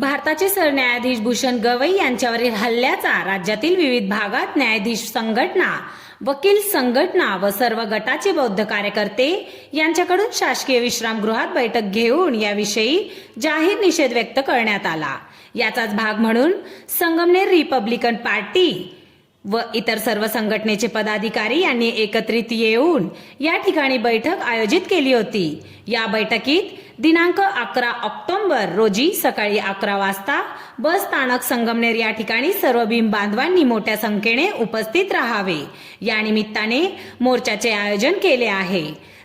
भारताचे सरन्यायाधीश भूषण गवई यांच्यावरील हल्ल्याचा राज्यातील विविध भागात न्यायाधीश संघटना वकील संघटना व सर्व गटाचे बौद्ध कार्यकर्ते यांच्याकडून शासकीय विश्रामगृहात बैठक घेऊन याविषयी जाहीर निषेध व्यक्त करण्यात आला. याचाच भाग म्हणून संगमनेर रिपब्लिकन पार्टी व इतर सर्व संघटनेचे पदाधिकारी यांनी एकत्रित येऊन या ठिकाणी बैठक आयोजित केली होती. या बैठकीत दिनांक अकरा ऑक्टोंबर रोजी सकाळी अकरा वाजता बस स्थानक संगमनेर या ठिकाणी सर्व भीम बांधवांनी मोठ्या संख्येने उपस्थित राहावे. या निमित्ताने मोर्चाचे आयोजन केले आहे.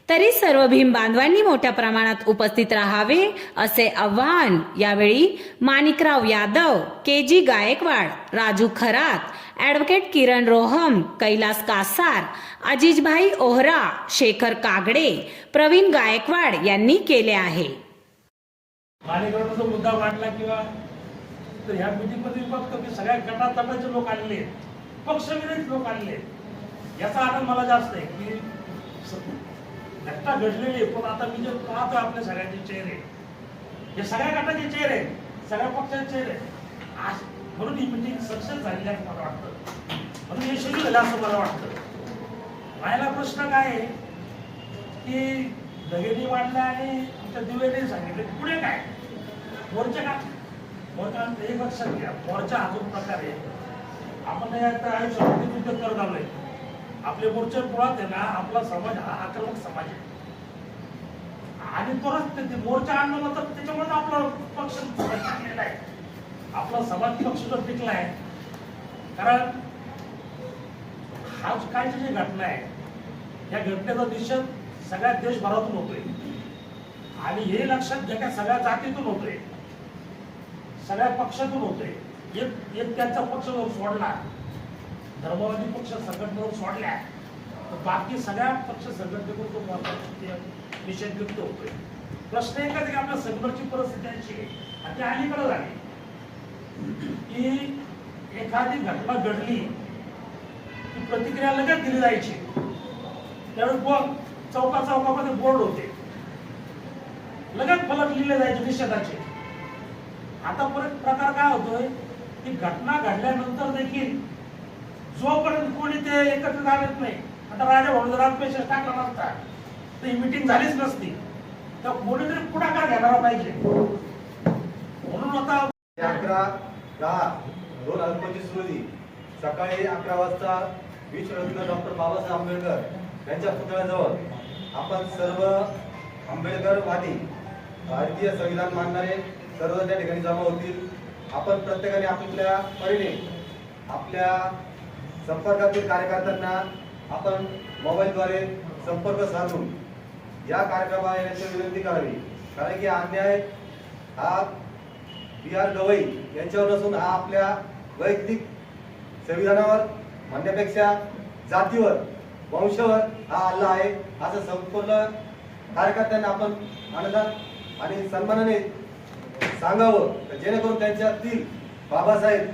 तरी सर्व भीम बांधवांनी मोठ्या प्रमाणात उपस्थित राहावे असे आव्हान यावेळी Manikrao Yadav K G Gaikwad Raju Kharat advocate Kiran Roham Kailas Kasar Ajijbhai Ohra Shekhar Kagde Pravin Gaikwad यांनी केले आहे. मुद्दा मांडला किंवा तर ह्या मीटिंगमध्ये बघतो की सगळ्या गटातटाचे लोक आलेले आहेत. पक्षविरहित लोक आलेले आहेत. याचा आनंद मला जास्त आहे की घटना घडलेली आहे पण आता मी जे पाहतो आपल्या सगळ्यांचे चेहरे हे सगळ्या गटाचे चेहरे आहेत. सगळ्या पक्षाचे चेहरे आहेत. म्हणून ही मिटिंग सक्सेस झालेली आहे असं मला वाटतं. म्हणून यशस्वी झालं असं मला वाटतं. माझ्या प्रश्न काय आहे? की दगेने वाढला आणि आमच्या दिवेने सांगितले पुढे काय? मोर्चा का? मोर्चा एक लक्षात घ्या. मोर्चा हा जो प्रकार आहे आपण आता आयुष्यामध्ये युद्ध करत आलोय? आपले मोर्चे मुळात आहे ना आपला समाज हा आक्रमक समाज आहे. आणि तो रस्ते मोर्चा आणणं ना तर त्याच्यामुळे आपला पक्ष आहे. आपला समाज पक्ष जो टिकला आहे? कारण हा जो जी घटना आहे या घटनेचा निषेध सगळ्या देशभरातून होतोय. आणि हे लक्षात घ्या का सगळ्या जातीतून होतोय. सगळ्या पक्षातून होतोय. एक एक त्यांचा पक्ष जर सोडला धर्मवादी पक्ष संघटनेवर सोडल्या तर बाकी सगळ्या पक्ष संघटनेकडून तो महत्त्वाचा निषेध व्यक्त होतोय. प्रश्न एकच आहे की आपल्या संघर्षची परिस्थिती अशी आणि ती अलीकडे झाली. की एखादी घटना घडली की प्रतिक्रिया लगेच दिली जायची. त्यावेळी बोर्ड चौका चौकामध्ये बोर्ड होते. लगेच फलक लिहिले जायचे निषेधाचे. आता परत प्रकार काय होतोय? की घटना घडल्यानंतर देखील जोपर्यंत कोणी ते एकत्र झालेत नाही आता राजा भाऊ पेशंट टाकला नसता तर ही मिटिंग झालीच नसती. तर कोणीतरी पुढाकार घेणारा पाहिजे. म्हणून आता अकरा दहा दोन हजार पंचवीस रोजी सकाळी अकरा वाजता विश्वरत्न डॉक्टर बाबासाहेब आंबेडकर यांच्या पुतळ्याजवळ आपण सर्व आंबेडकरवादी भारतीय संविधान मानणारे सर्व त्या ठिकाणी जमा होतील. आपण प्रत्येकाने आपल्या परीने आपल्या संपर्कातील कार्यकर्त्यांना आपण मोबाईलद्वारे संपर्क साधून या कार्यक्रमाला येण्याची विनंती करावी. कारण की अन्याय हा बी आर गवई यांच्यावर नसून हा आपल्या वैयक्तिक संविधानावर म्हणण्यापेक्षा जातीवर वंशावर हा हल्ला आहे. असं संपूर्ण कार्यकर्त्यांना आपण आनंदात आणि सन्मानाने सांगावं. जेणेकरून त्यांच्यातील बाबासाहेब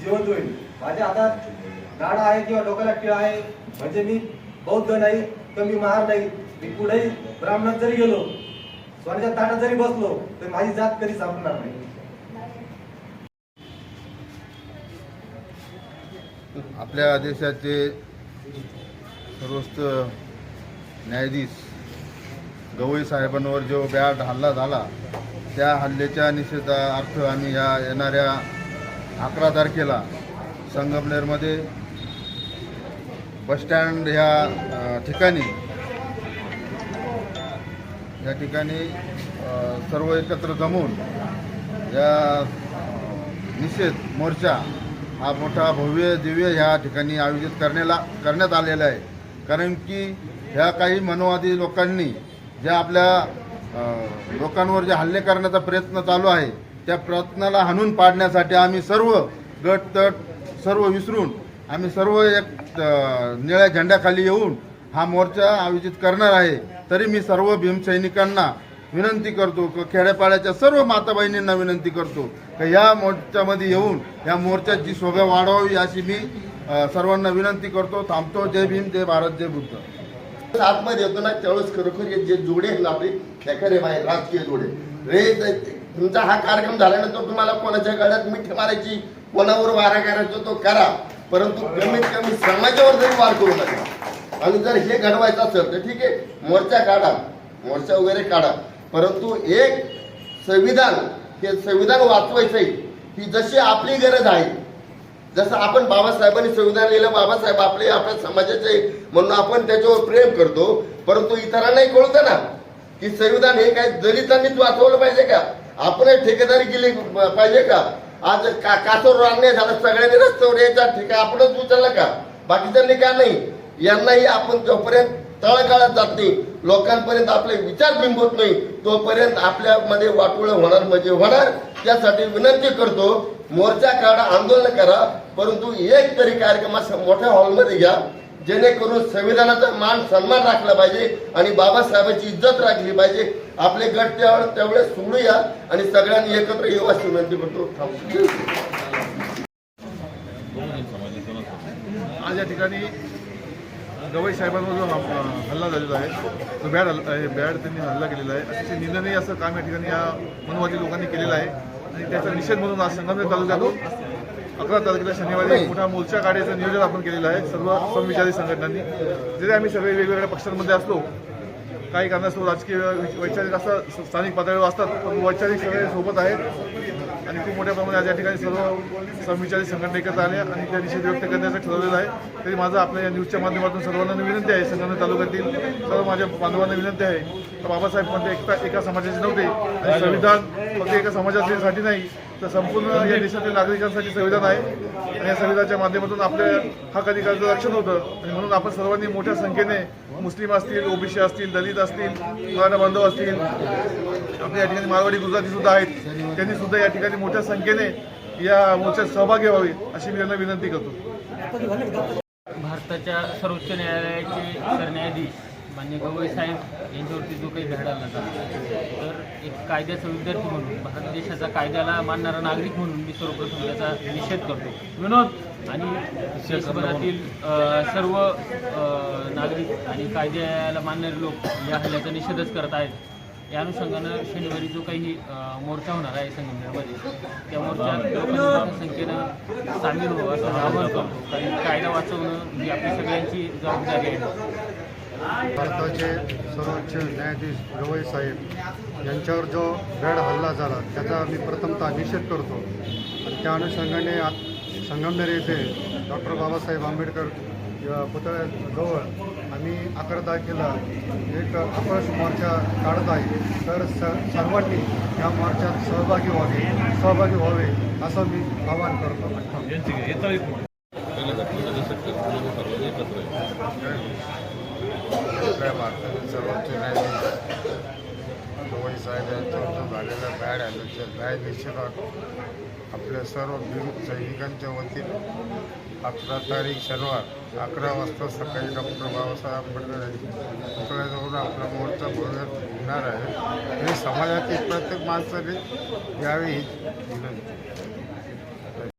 जिवंत होईल. माझ्या हातात नाणा आहे किंवा डोक्याला टिळा आहे म्हणजे मी बौद्ध नाही तर मी महार नाही. मी पुढेही ब्राह्मणात जरी गेलो स्वतःच्या ताटात जरी बसलो तर माझी जात कधी संपणार नाही. आपल्या देशाचे सर्वस्त न्यायाधीश गवई साहेबांवर जो बॅट हल्ला झाला त्या हल्ल्याच्या निषेधार्थ आम्ही या येणाऱ्या अकरा तारखेला संगमनेरमध्ये बसस्टँड ह्या ठिकाणी या ठिकाणी सर्व एकत्र जमून या निषेध मोर्चा हा मोठा भव्य दिव्य ह्या ठिकाणी आयोजित करण्याला करण्यात आलेला आहे. कारण की ह्या काही मनोवादी लोकांनी ज्या आपल्या लोकांवर जे हल्ले करण्याचा प्रयत्न चालू आहे त्या प्रयत्नाला हाणून पाडण्यासाठी आम्ही सर्व गट तट सर्व विसरून आम्ही सर्व एक निळ्या झेंड्याखाली येऊन हा मोर्चा आयोजित करणार आहे. तरी मी सर्व भीमसैनिकांना विनंती करतो क- खेड्यापाड्याच्या सर्व माता बहिणींना विनंती करतो या मोर्चामध्ये येऊन या मोर्चाची शोभा वाढवावी अशी मी सर्वांना विनंती करतो. थांबतो. जय भीम जय भारत जय बुद्ध. आतमध्ये येतो ना त्यावेळेस खरोखर जे जोडे आहेत ना आपले खेकडे बाहेर राजकीय जोडे. रे तुमचा हा कार्यक्रम झाल्यानंतर तुम्हाला कोणाच्या गळ्यात मिठ मारायची कोणावर वारा करायचा तो करा. परंतु कमीत कमी समाजावर जरी वार करू नका आणि जर हे घडवायचं असेल तर ठीक आहे मोर्चा काढा. मोर्चा वगैरे काढा. परंतु एक संविधान हे संविधान वाचवायचंय. ही जशी आपली गरज आहे जसं आपण बाबासाहेबांनी संविधान लिहिलं बाबासाहेब आपले आपल्या समाजाचे म्हणून आपण त्याच्यावर प्रेम करतो परंतु इतरांनाही कळतं ना की संविधान हे काय दलितांनीच वाचवलं पाहिजे का? आपण ठेकेदारी केली पाहिजे का? आज का कासोर अन्याय झाला सगळ्यांनी रस्त्यावर यायचा ठेका आपणच उचलला का? बाकीच्यांनी का नाही? यांनाही आपण जोपर्यंत तळकाळात जात नाही लोकांपर्यंत आपले विचार बिंबवत नाही तोपर्यंत आपल्यामध्ये वाटोळ होणार म्हणजे होणार. त्यासाठी विनंती करतो मोर्चा काढा आंदोलन करा परंतु एक तरी कार्यक्रम मोठ्या हॉलमध्ये घ्या जेणेकरून संविधानाचा मान सन्मान राखला पाहिजे आणि बाबासाहेबांची इज्जत राखली पाहिजे. आपले गट त्यावेळे तेवढे सोडूया आणि सगळ्यांनी एकत्र येऊ अशी विनंती करतो. आज या ठिकाणी गवई साहेबांवर जो हल्ला झालेला आहे तो बॅड हल्ला आहे बॅड त्यांनी हल्ला केलेला आहे अतिशय निंदनीय असं काम या ठिकाणी या मनवादी लोकांनी केलेलं आहे. आणि त्याचा निषेध म्हणून आज संगमनेर तालुक्यातून अकरा तारखेला शनिवारी मोठा मोर्चा काढायचं नियोजन आपण केलेलं आहे सर्व समविचारी संघटनांनी. जरी आम्ही सगळे वेगवेगळ्या पक्षांमध्ये असलो काही कारणास्तव राजकीय वैचारिक असतात स्थानिक पातळीवर असतात पण वैचारिक सगळे सोबत आहेत. आणि खूप मोठ्या प्रमाणात या ठिकाणी सर्व समविचारी संघटना एकत्र आल्या आणि त्या निषेध व्यक्त करण्याचं ठरवलेलं आहे. तरी माझं आपल्या या न्यूजच्या माध्यमातून सर्वांना विनंती आहे संगमनेर तालुक्यातील सर्व माझ्या बांधवांना विनंती आहे. तर बाबासाहेब म्हणजे एकटा एका समाजाचे नव्हते आणि संविधान फक्त एका समाजासाठी नाही तर संपूर्ण या देशातील नागरिकांसाठी संविधान आहे. आणि या संविधानाच्या माध्यमातून आपल्या हक अधिकाराचं रक्षण होतं. आणि म्हणून आपण सर्वांनी मोठ्या संख्येने मुस्लिम असतील ओबीसी असतील दलित असतील मराठा बांधव असतील आपल्या या ठिकाणी मारवाडी गुजराती सुद्धा आहेत. त्यांनी सुद्धा या ठिकाणी मोठ्या संख्येने या मोर्चात सहभागी व्हावी अशी मी त्यांना विनंती करतो. भारताच्या सर्वोच्च न्यायालयाचे सरन्यायाधीश मान्य गवई साहेब यांच्यावरती जो काही भेड जातो तर एक कायद्याचा विद्यार्थी म्हणून भारत देशाचा कायद्याला मानणारा नागरिक म्हणून मी सर्वप्रथम त्याचा निषेध करतो. विनोद आणि देशभरातील सर्व नागरिक आणि कायद्याला मानणारे लोक या हल्ल्याचा निषेधच करत आहेत. या अनुषंगानं शनिवारी जो काही मोर्चा होणार आहे संगमनेरमध्ये त्या मोर्चात लोकांनी संख्येनं सामील व्हावं असं आवाहन करतो. कारण कायदा वाचवणं ही आपली सगळ्यांची जबाबदारी आहे. भारताचे सर्वोच्च न्यायाधीश गवई साहेब यांच्यावर जो भ्याड हल्ला झाला त्याचा मी प्रथमतः निषेध करतो. आणि त्या अनुषंगाने आ संगमनेर येथे डॉक्टर बाबासाहेब आंबेडकर या पुतळ्याजवळ आम्ही अकरा तारखेला एक अपयश मोर्चा काढत आहे. तर स सर्वांनी या मोर्चात सहभागी व्हावे सहभागी व्हावे असं मी आवाहन करतो. आपल्या भारतातील सर्वोच्च न्यायाधीश गवई साहेब यांच्यावर झालेल्या बॅड हल्ल्याच्या न्याय निषेधात आपल्या सर्व भीम सैनिकांच्या वतीने अकरा तारीख शनिवार अकरा वाजता सकाळी डॉक्टर बाबासाहेब आंबेडकर यांच्या पुतळ्याजवळ आपला मोर्चा भरवण्यात येणार आहे. हे समाजातील प्रत्येक माणसाने यावी विनंती